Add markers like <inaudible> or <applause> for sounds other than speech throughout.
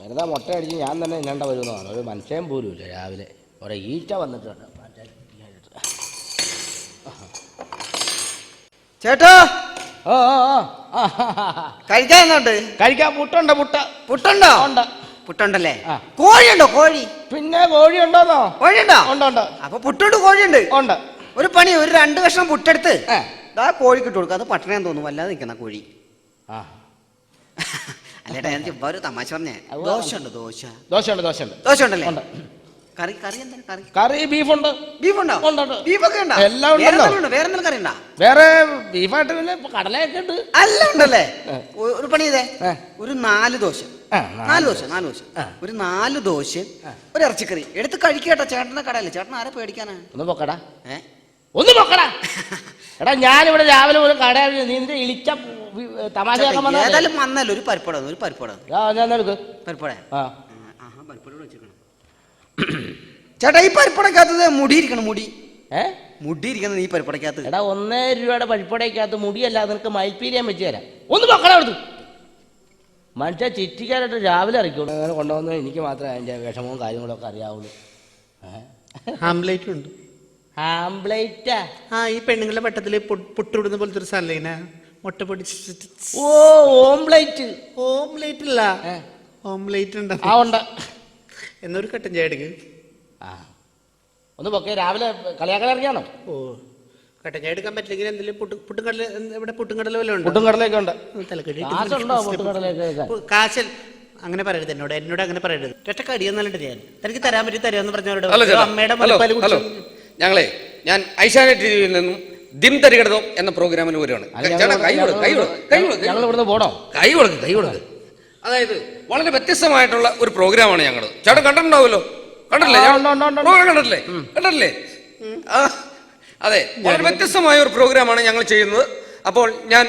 വെറുതെ മുട്ട അടിച്ച് ഞാൻ തന്നെ ഇന്നണ്ട വരുമെന്നാണ് ഒരു മനുഷ്യൻ പോലും ഇല്ല രാവിലെ. ഒരേ ഈറ്റ വന്നിട്ടുണ്ട്. ചേട്ടാ! ഓ. കഴിക്കാൻ എന്നുണ്ട്? കഴിക്കാൻ പുട്ടുണ്ട്? പുട്ട. പുട്ടുണ്ടോ? ഉണ്ട്. പുട്ടുണ്ടല്ലേ? കോഴിയുണ്ടോ? കോഴി? പിന്നെ കോഴി ഉണ്ടോന്നോ കോഴിയുണ്ടോ? ഉണ്ട് ഉണ്ട്. അപ്പൊ പുട്ടുണ്ട് കോഴിയുണ്ട്? ഉണ്ട്. ഒരു പണി ഒരു രണ്ട് കഷ്ണം പുട്ടെടുത്ത് കോഴിക്ക് ഇട്ട് കൊടുക്കുക അത് പട്ടണം തോന്നുന്നു. വല്ലാതെ നിൽക്കുന്ന കോഴി. ആ. അല്ലേട്ടാ ഞാൻ ചുമ്മാ ഒരു തമാശ പറഞ്ഞേ. ദോശ ഉണ്ട് ദോശ? ദോശയുണ്ട് ദോശയുണ്ട്. ദോശ ഉണ്ടല്ലേ ഉണ്ട്. കറി കറി എന്താണ് കറി? കറി ബീഫുണ്ട്. ബീഫ് ഉണ്ടോ ഉണ്ട്, ഉണ്ട്. ബീഫൊക്കെ ഉണ്ടോ? എല്ലാം വേറെ ഉണ്ടല്ലോ. എന്തെങ്കിലും ഉണ്ടോ? വേറെ എന്തെങ്കിലും കറി ഉണ്ടോ? വേറെ ബീഫായിട്ട് പിന്നെ കടലയൊക്കെ ഉണ്ട്. അല്ല ഉണ്ടല്ലേ? ഒ- ഒരു പണി ചെയ്തേ. ഏ. ഒരു നാല് ദോശ. ആ, നാല് നാല് ദോശ. നാല് ദോശ. ആ. ഒരു നാല് ദോശ. ഒരു ഇറച്ചിക്കറി. എടുത്ത് കഴിക്കട്ടെ ചേട്ടന്റെ കടയല്ലേ ചേട്ടൻ ആരെ പേടിക്കാനാ? ഒന്ന് പൊക്കടാ. ഏ? ഒന്ന് പൊക്കടാ. എടാ ഞാനിവിടെ രാവിലെ ഒരു കടയിൽ നീ നിന്റെ ഇളിച്ച തമാശയാക്കാൻ വന്നതല്ലേ? ഏതായാലും വന്നല്ലോ ഒരു പരിപ്പടം ഒരു പരിപ്പടം ആ, ഞാൻ എടുക്ക്? പരിപ്പട ആ. ചേട്ടാ ഈ പരിപ്പടക്കകത്ത് മുടി ഇരിക്കണം മുടി. ഏ? മുടി ഇരിക്കുന്നത് ഈ പരിപ്പടക്കകത്ത് എടാ ഒന്നേ രൂപയുടെ പരിപ്പടയ്ക്കകത്ത് മുടിയല്ല നിനക്ക് മയിൽപ്പീരിയാൻ വെച്ച് തരാം. ഒന്ന് മക്കളെ എടുത്തു. മനുഷ്യ ചിറ്റിക്കാനായിട്ട് രാവിലെ ഇറക്കിയുള്ളൂ അങ്ങനെ കൊണ്ടുവന്ന് എനിക്ക് മാത്രമേ അതിന്റെ വിഷമവും കാര്യങ്ങളൊക്കെ അറിയാവുള്ളൂ. ആംബ്ലേറ്റ് ഉണ്ട് ആംബ്ലേറ്റാ ആ ഈ പെണ്ണുങ്ങളുടെ വട്ടത്തിൽ പൊട്ടുവിടുന്ന പോലത്തെ ഒരു സാധനം ഇങ്ങനെ മുട്ട പൊടിച്ച് ഓ ഓംപ്ലേറ്റ് ഓംലേറ്റ്. അല്ല. ഓംലേറ്റ് ഉണ്ട് ആ ഉണ്ട്. എന്നൊരു കട്ടൻ ചായ എടുക്ക് ആ. ഒന്ന് പൊക്കെ രാവിലെ കളിയാക്കാൻ ഇറങ്ങിയാണോ? ഓ കട്ടൻ ചായ എടുക്കാൻ പറ്റില്ലെങ്കിൽ എന്തെങ്കിലും പുട്ട് പുട്ടും കടല ഇവിടെ പുട്ടും കടല വല്ലതും ഉണ്ട്? പുട്ടുംകടലൊക്കെ ഉണ്ട്. തലക്കടി കാശുണ്ടോ പുട്ടും കടലൊക്കെ കഴിക്കാൻ? കാശൽ അങ്ങനെ പറയരുത് എന്നോട് എന്നോട് അങ്ങനെ പറയരുത്. ഒറ്റ കടിയെന്നല്ലിട്ട് ഞാൻ. തനിക്ക് തരാൻ പറ്റി തരാമെന്ന് പറഞ്ഞവരോട് അമ്മയുടെ ഞങ്ങളെ ഞാൻ ഐശാനെറ്റ് നിന്നും ദിം തരികിടതോ എന്ന പ്രോഗ്രാമിൽ വരുവാണ് ചേട്ടാ കൈ കൊടുക്ക് കൈ കൊടുക്ക് കൈ കൊടുക്ക്. പോണോ? കൈ കൊടുക്ക് കൈ കൊടുക്ക്. അതായത് വളരെ വ്യത്യസ്തമായിട്ടുള്ള ഒരു പ്രോഗ്രാമാണ് ഞങ്ങൾ ചേട്ടൻ കണ്ടിട്ടുണ്ടാവുമല്ലോ? കണ്ടില്ലേ കണ്ടിട്ടില്ലേ? കണ്ടിട്ടില്ലേ? അതെ. വളരെ വ്യത്യസ്തമായ ഒരു പ്രോഗ്രാമാണ് ഞങ്ങൾ ചെയ്യുന്നത്. അപ്പോൾ ഞാൻ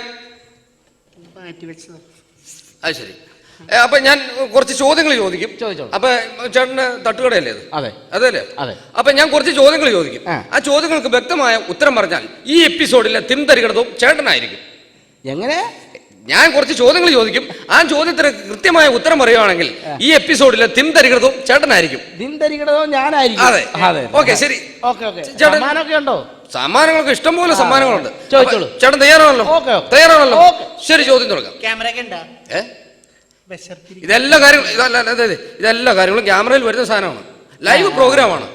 അത് ശരി. അപ്പൊ ഞാൻ കുറച്ച് ചോദ്യങ്ങൾ ചോദിക്കും. ചോദിച്ചോളൂ. അപ്പൊ ചേട്ടന് തട്ടുകടയല്ലേ അതെ. അതല്ലേ? അതെ. അപ്പൊ ഞാൻ കുറച്ച് ചോദ്യങ്ങൾ ചോദിക്കും. ആ. ചോദ്യങ്ങൾക്ക് വ്യക്തമായ ഉത്തരം പറഞ്ഞാൽ ഈ എപ്പിസോഡിലെ തിന്തരികടതും ചേട്ടനായിരിക്കും. എങ്ങനെ? ഞാൻ കുറച്ച് ചോദ്യങ്ങൾ ചോദിക്കും. ആ ചോദ്യത്തിന് കൃത്യമായ ഉത്തരം പറയുവാണെങ്കിൽ ഈ എപ്പിസോഡിലെ തിന്തരികടതും ചേട്ടനായിരിക്കും. ഞാനായിരിക്കും. അതെ. അതെ ഓക്കെ, ശരി. സമ്മാനങ്ങളൊക്കെ സമ്മാനമൊക്കെ ഉണ്ടോ? സമ്മാനങ്ങൾക്ക് ഇഷ്ടംപോലെ സമ്മാനങ്ങളുണ്ട്. ചോദിച്ചോളൂ. ചേട്ടൻ തയ്യാറാണല്ലോ. തയ്യാറാണല്ലോ? ശരി ചോദ്യം തുടങ്ങാം. ക്യാമറ ഒക്കെ ഉണ്ടോ ഏ വിശർത്തിരി ഇതെല്ലാ കാര്യങ്ങളും ഇതല്ല അതെ അതെ. ഇതെല്ലാ കാര്യങ്ങളും ക്യാമറയിൽ വരുന്ന സാധനമാണ്. ലൈവ് പ്രോഗ്രാമാണ്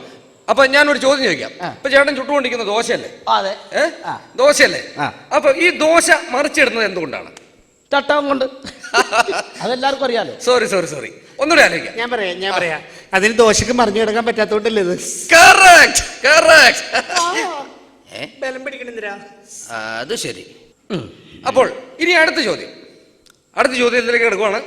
അപ്പൊ ഞാൻ ഒരു ചോദ്യം ചോദിക്കാം. ഇപ്പൊ ചേട്ടൻ ചുട്ടുകൊണ്ടിരിക്കുന്ന ദോശയല്ലേ. ദോശയല്ലേ? അപ്പൊ ഈ ദോശ മറിച്ചിടുന്നത് എന്തുകൊണ്ടാണ്? ചട്ടവും കൊണ്ട്. <laughs> അതെല്ലാവർക്കും അറിയാലോ. സോറി സോറി സോറി ഒന്നുകൂടെ ആലോചിക്കാം. ഞാൻ പറയാം ഞാൻ പറയാം. അതിന് ദോശക്ക് മറിഞ്ഞു കിടക്കാൻ പറ്റാത്തോണ്ടല്ലേ ഇത്? കറക്റ്റ്. <laughs> ഏ? ബലം പിടിക്കണെന്തിരാ അത് ശരി. അപ്പോൾ ഇനി അടുത്ത ചോദ്യം. അടുത്ത ചോദ്യം ചോദ്യത്തിലേക്ക് എടുക്കുവാണ്.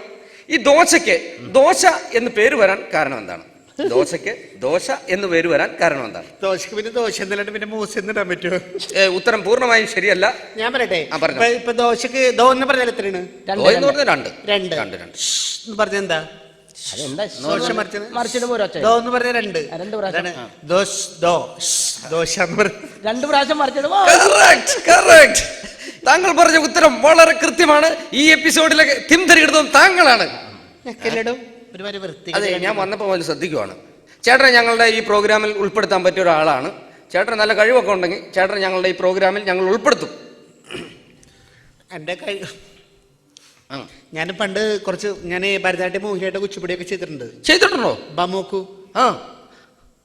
ഈ ദോശയ്ക്ക് ദോശ എന്ന് പേര് വരാൻ കാരണം എന്താണ്? ദോശയ്ക്ക് ദോശ എന്ന് പേര് വരാൻ കാരണം എന്താണ്? ദോശക്ക് പിന്നെ ദോശ എന്നല്ലാണ്ട് പിന്നെ മൂസ് എന്നിടാൻ പറ്റുമോ? ഏ, ഉത്തരം പൂർണമായും ശരിയല്ല. ഞാൻ പറയട്ടെ. ആ, പറഞ്ഞോ. ഇപ്പൊ- ഇപ്പൊ ദോശക്ക് ദോ എന്ന് പറഞ്ഞാൽ എത്രയാണ്? രണ്ട് ദോ എന്ന് രണ്ട്. പറഞ്ഞാൽ രണ്ട്. രണ്ട്. രണ്ട് രണ്ട്. എന്ന് പറഞ്ഞ എന്താ? അതെന്താ? ദോശ മറിച്ചത്? ദോ എന്ന് പറഞ്ഞ രണ്ട്. ആ, രണ്ട് പ്രാവശ്യം. അതാണ് ദോശ ദോ. ദോശ എന്ന് പറഞ്ഞ രണ്ട് പ്രാവശ്യം മറിച്ചിടുമ്പോ Correct, correct. താങ്കൾ പറഞ്ഞ ഉത്തരം വളരെ കൃത്യമാണ്. ഈ എപ്പിസോഡിലെ തിം തരികിടതും താങ്കളാണ് അതെ ഞാൻ വന്നപ്പോൾ മുതൽ ശ്രദ്ധിക്കുവാണ്. ചേട്ടനെ ഞങ്ങളുടെ ഈ പ്രോഗ്രാമിൽ ഉൾപ്പെടുത്താൻ പറ്റിയ ഒരാളാണ്. ചേട്ടന് നല്ല കഴിവൊക്കെ ഉണ്ടെങ്കിൽ ചേട്ടൻ ഞങ്ങളുടെ ഈ പ്രോഗ്രാമിൽ ഞങ്ങൾ ഉൾപ്പെടുത്തും. എന്റെ കഴിവ് ആ. ഞാൻ പണ്ട് കുറച്ച് ഞാൻ ഭരതനാട്യം മോഹിനിയായിട്ട് കുച്ചിപ്പുടിയൊക്കെ ചെയ്തിട്ടുണ്ട്. ചെയ്തിട്ടുണ്ടോ? ബമോക്കു ആ.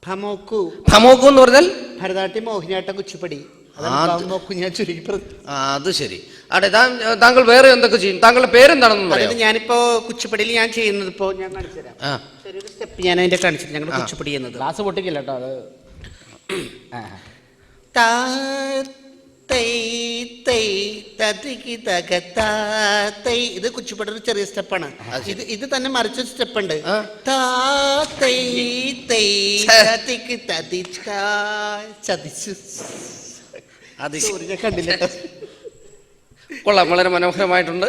ഭമോക്കു. ഭമോക്കു എന്ന് പറഞ്ഞാൽ? ഭരതനാട്യം മോഹിനിയാട്ടം കുച്ചിപ്പടി. അത്- ബമോക്കു ഞാൻ ചുരുക്കി ആ അത് ശരി. അതെ താങ്കൾ വേറെ എന്തൊക്കെ ചെയ്യും? താങ്കളുടെ പേരെന്താണെന്ന് അതായത് പറയാം ഞാനിപ്പോ കുച്ചിപ്പടിയിൽ ഞാൻ ചെയ്യുന്നത് ഇപ്പോ ഞാൻ കാണിച്ചു തരാം. ആ. ചെറിയൊരു സ്റ്റെപ്പ് ഞാൻ അതിന്റെ കാണിച്ചിട്ട് ഞങ്ങളുടെ കുച്ചിപ്പടി ചെയ്യുന്നത്. ക്ലാസ് പൊട്ടിക്കില്ല കേട്ടോ അത്. താ തൈ തൈ തതിക്ക് തക താ തൈ. ഇത് കുച്ചിപ്പടിയുടെ ഒരു ചെറിയ സ്റ്റെപ്പാണ്. ഇത് ഇത് തന്നെ മറിച്ചൊരു സ്റ്റെപ്പ് ഉണ്ട് താ തൈ തൈ ഛെ. തതി താ ചതിച്ചു. അത് ശരി. ഞാൻ കണ്ടില്ല. കൊള്ളാം വളരെ മനോഹരമായിട്ടുണ്ട്.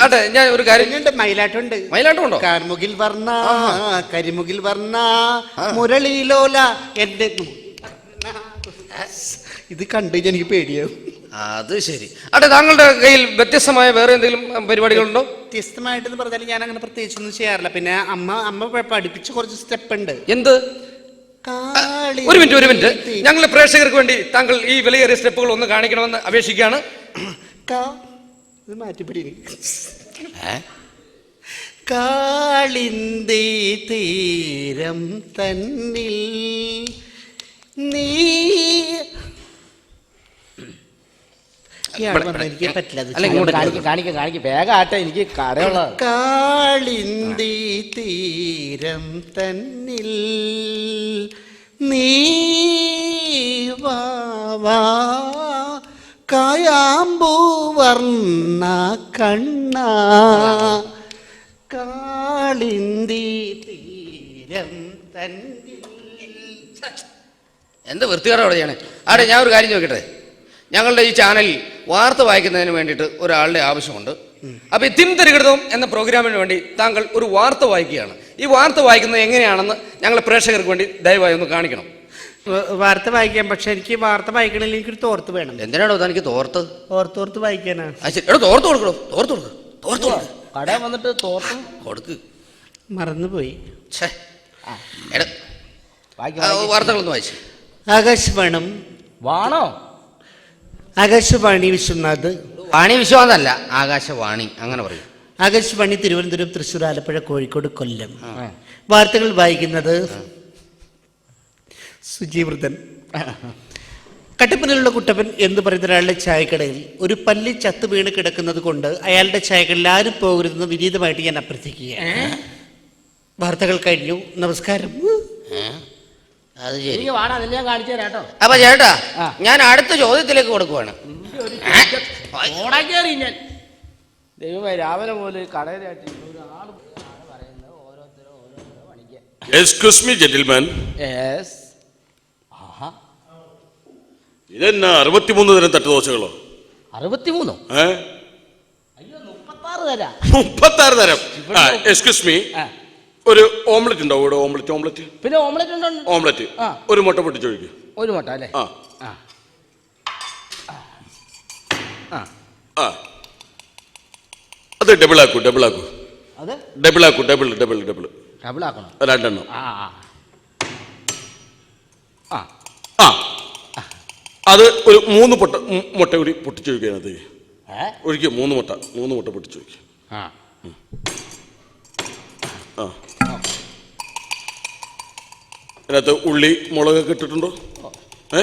അതെ ഞാൻ ഒരു കാര്യം മയിലാട്ടുണ്ട് മയിലാട്ടമുണ്ട്. ഉണ്ടോ കാർമുകിൽ വർണ കരിമുകിൽ വർണ മുരളിലോല എന്റെ ഇത് കണ്ടു എനിക്ക് പേടിയാവും. അത് ശരി. അതെ താങ്കളുടെ കയ്യിൽ വ്യത്യസ്തമായ വേറെ എന്തെങ്കിലും പരിപാടികളുണ്ടോ? വ്യത്യസ്തമായിട്ടെന്ന് പറഞ്ഞാൽ ഞാൻ അങ്ങനെ പ്രത്യേകിച്ചൊന്നും ചെയ്യാറില്ല. പിന്നെ അമ്മ അമ്മ പഠിപ്പിച്ച് കുറച്ച് സ്റ്റെപ്പ് ഉണ്ട്. എന്ത്? ഒരു മിനിറ്റ് ഒരു മിനിറ്റ്. ഞങ്ങളുടെ പ്രേക്ഷകർക്ക് വേണ്ടി താങ്കൾ ഈ വിലയേറിയ സ്റ്റെപ്പുകൾ ഒന്ന് കാണിക്കണമെന്ന് അപേക്ഷിക്കുകയാണ്. കാളിന്തി തീരം തന്നിൽ നീ എനിക്ക് പറ്റില്ല. കാണിക്ക കാണിക്ക കാണിക്ക. വേഗം ആട്ടെ എനിക്ക് കടയുള്ള കാളിന്തി തീരം തന്നിൽ നീ വാ വാ. കായാമ്പൂ വർണ കണ്ണ. കാളിന്തി തീരം തന്നിൽ എന്ത് വൃത്തികേടാണ് ആടെ ഞാൻ ഒരു കാര്യം ചോദിക്കട്ടെ? ഞങ്ങളുടെ ഈ ചാനലിൽ വാർത്ത വായിക്കുന്നതിന് വേണ്ടിയിട്ട് ഒരാളുടെ ആവശ്യമുണ്ട്. അപ്പൊ ഈ തിം തരികൃതം എന്ന പ്രോഗ്രാമിന് വേണ്ടി താങ്കൾ ഒരു വാർത്ത വായിക്കുകയാണ്. ഈ വാർത്ത വായിക്കുന്നത് എങ്ങനെയാണെന്ന് ഞങ്ങളെ പ്രേക്ഷകർക്ക് വേണ്ടി ദയവായി ഒന്ന് കാണിക്കണം. വാർത്ത വായിക്കാം പക്ഷെ എനിക്ക് വാർത്ത വായിക്കണമെങ്കിൽ എനിക്കൊരു തോർത്ത് വേണം. എന്തിനാണോ തനിക്ക് തോർത്ത്? ഓർത്തോർത്ത് വായിക്കാനാണ് ആ ശരി. എടോ തോർത്ത് കൊടുക്കണോ തോർത്ത് കൊടുക്ക്. തോർത്ത് കൊടുക്ക്. കടയിൽ വന്നിട്ട് തോർത്തും? കൊടുക്ക്. മറന്നുപോയി. ഛേ. എടാ. വാർത്തകളൊന്ന് വായിച്ചു. ആകാശവാണം വാണോ? ആകാശവാണി വിശ്വനാഥ്. വാണി വിശ്വനാഥല്ല ആകാശവാണി അങ്ങനെ പറയും. ആകാശവാണി തിരുവനന്തപുരം തൃശ്ശൂർ ആലപ്പുഴ കോഴിക്കോട് കൊല്ലം. വാർത്തകൾ വായിക്കുന്നത് സുജീവൃതൻ കട്ടപ്പനയിലുള്ള കുട്ടപ്പൻ എന്ന് പറയുന്ന ഒരാളുടെ ചായക്കടയിൽ ഒരു പല്ലി ചത്തു വീണ് കിടക്കുന്നത് കൊണ്ട് അയാളുടെ ചായക്കടയിൽ ആരും പോകരുതെന്ന് വിനീതമായിട്ട് ഞാൻ അഭ്യർത്ഥിക്കുകയാണ്. വാർത്തകൾ കഴിഞ്ഞു. നമസ്കാരം. അത് ശരി. എനിക്ക് വാടാ നിന്നെ ഞാൻ കാണിച്ചു തരാം കേട്ടോ. അപ്പൊ ചേട്ടാ ആ. ഞാൻ അടുത്ത ചോദ്യത്തിലേക്ക് കൊടുക്കുവാണ്. ഞാൻ. ദൈവമേ രാവിലെ പോലെ കടയിലായിട്ട് ഒരാൾ പറയുന്നത് ഓരോരുത്തരും ഓരോരോ പണിക്ക്. എക്സ്ക്യൂസ് മീ ജെന്റിൽമാൻ ആഹാ. ഇതെന്നാ അറുപത്തിമൂന്ന് തരം തട്ടുദോശകളോ? അറുപത്തിമൂന്നോ? ഏ? അയ്യോ മുപ്പത്താറ് തരാ. മുപ്പത്താറ് തരം. ആ എക്സ്ക്യൂസ് മീ ആ. ഒരു ഓംലെറ്റ് ഉണ്ടാവും. ഇവിടെ ഓംലെറ്റ് ഓംലെറ്റ്. പിന്നെ ഓംലെറ്റ് ഉണ്ടോ? ഓംലെറ്റ്. ആ. ഒരു മുട്ട പൊട്ടിച്ചൊഴിക്കും ഒരു മുട്ട അല്ലേ? ആ. ആ. ആ. ആ. അത് ഡബിൾ ആക്കൂ ഡബിൾ ആക്കൂ. അത്? ഡബിൾ ആക്കൂ ഡബിൾ ഡബിൾ ഡബിൾ ഡബിൾ ആക്കണം? രണ്ടെണ്ണം. ആ ആ. ആ. അത് ഒരു മൂന്ന് പൊട്ട മുട്ട കൂടി പൊട്ടിച്ചൊഴിക്കുക അതിനകത്ത്. ഏ? ഒഴിക്കും മൂന്ന് മുട്ട മൂന്ന് മുട്ട പൊട്ടിച്ചൊഴിക്കുക ആ. ആ. അതിനകത്ത് ഉള്ളി മുളകൊക്കെ ഇട്ടിട്ടുണ്ടോ? ഏ?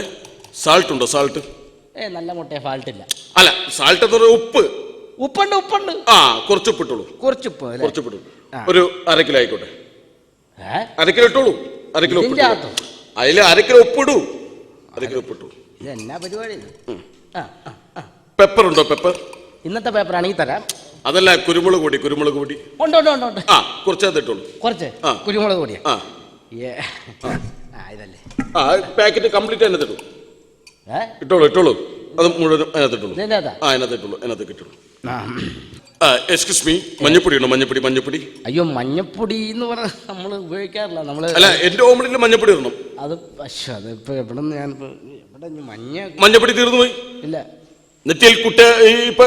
സാൾട്ട് ഉണ്ടോ? സാൾട്ട് ഏ നല്ല മുട്ടയെ ഫാൾട്ട് ഇല്ല. അല്ല സാൾട്ട് എന്ന് പറഞ്ഞാൽ ഉപ്പ്. ഉപ്പുണ്ട് ഉപ്പുണ്ട്. ആ കുറച്ച് ഉപ്പിട്ടുള്ളൂ. കുറച്ച് ഉപ്പ് അല്ലേ? കുറച്ച് ഉപ്പിട്ടുള്ളൂ. ആ. ഒരു അര കിലോ ആയിക്കോട്ടെ. ഏ? അര കിലോ ഇട്ടോളൂ. അര കിലോ ഇതിന്റെ അകത്തോ? അതിൽ അര കിലോ ഉപ്പിടൂ. അര കിലോ ഉപ്പിട്ടു ഇത് എന്നാ പരിപാടി? ഇത്? ആ ആ, ആ. പെപ്പർ ഉണ്ടോ പെപ്പർ ഇന്നത്തെ പേപ്പർ ആണെങ്കിൽ തരാം. അതല്ല കുരുമുളക് പൊടി കുരുമുളക് പൊടി. ഉണ്ട് ഉണ്ട് ഉണ്ട് ഉണ്ട്. ആ കുറച്ച് അത് ഇട്ടോളൂ കുറച്ച് ആ. കുരുമുളക് പൊടിയാ. ആ. ആ. ഇതല്ലേ. ആ പാക്കറ്റ് കംപ്ലീറ്റ് അതിനകത്ത് ഏ? ഇട്ടോളൂ ഇട്ടോളൂ. അത് മുഴുവൻ അതിനകത്ത് ഇട്ടോളൂ? ആ അതിനകത്ത് ഇട്ടോളൂ അതിനകത്ത് കിട്ടുള്ളൂ ആ. ആ എക്സ്ക്യൂസ് മീ മഞ്ഞപ്പൊടി ഉണ്ടോ? മഞ്ഞപ്പൊടി മഞ്ഞപ്പൊടി? അയ്യോ മഞ്ഞപ്പൊടി എന്ന് പറഞ്ഞാൽ നമ്മൾ ഉപയോഗിക്കാറില്ല. നമ്മൾ അല്ല എന്റെ ഓംലെറ്റിൽ മഞ്ഞപ്പൊടി ഇടണം. അത് പക്ഷെ അത് ഇപ്പൊ എവിടെ നിന്ന് ഞാൻ എവിടെ ഇനി മഞ്ഞ മഞ്ഞപ്പൊടി തീർന്നു പോയി. ഇല്ല. നെറ്റിയിൽ കുട്ട ഈ ഇപ്പൊ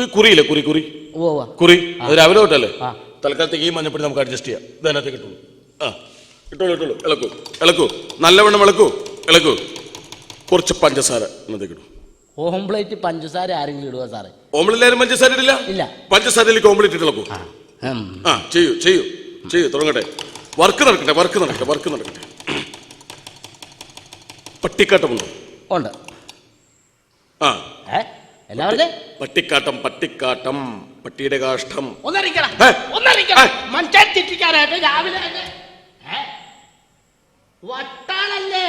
ഈ കുറിയില്ലേ കുറി കുറി? ഓ കുറി. അത് രാവിലെ തൊട്ടല്ലേ? ആ. തൽക്കാലത്തേക്ക് ഈ മഞ്ഞപ്പൊടി നമുക്ക് അഡ്ജസ്റ്റ് ചെയ്യാം. ഇത് ഇട്ടോളൂ. ആ. ഇട്ടോളൂ ഇട്ടോളൂ. ഇളക്കൂ ഇളക്കൂ. നല്ലവണ്ണം ഇളക്കൂ ഇളക്കൂ. കുറച്ച് പഞ്ചസാര ഇതിനകത്തേക്ക് ഇടും. ഓംപ്ലേറ്റ് പഞ്ചസാര ആരെങ്കിലും ഇടുക സാറേ? ഓംപ്ലേറ്റ് പഞ്ചസാര ഇടില്ല? ഇല്ല. പഞ്ചസാരയിലേക്ക് ഓംപ്ലേറ്റ് ഇട്ട് ഇളക്കൂ. ആ ചെയ്യൂ ചെയ്യൂ ചെയ്യൂ തുടങ്ങട്ടെ. വർക്ക് നടക്കട്ടെ വർക്ക് നടക്കട്ടെ വർക്ക് നടക്കട്ടെ. പട്ടിക്കാട്ടമുണ്ടോ ഉണ്ട്? ആ. ഏ? എല്ലാവരുടെ പട്ടിക്കാട്ടം പട്ടിക്കാട്ടം പട്ടിയുടെ കാഷ്ടം. ഒന്നറിയിക്കണം ഏ? ഒന്നറിയിക്കണം? മനുഷ്യൻ തെറ്റിക്കാനായിട്ട് രാവിലെ? വട്ടാണല്ലേ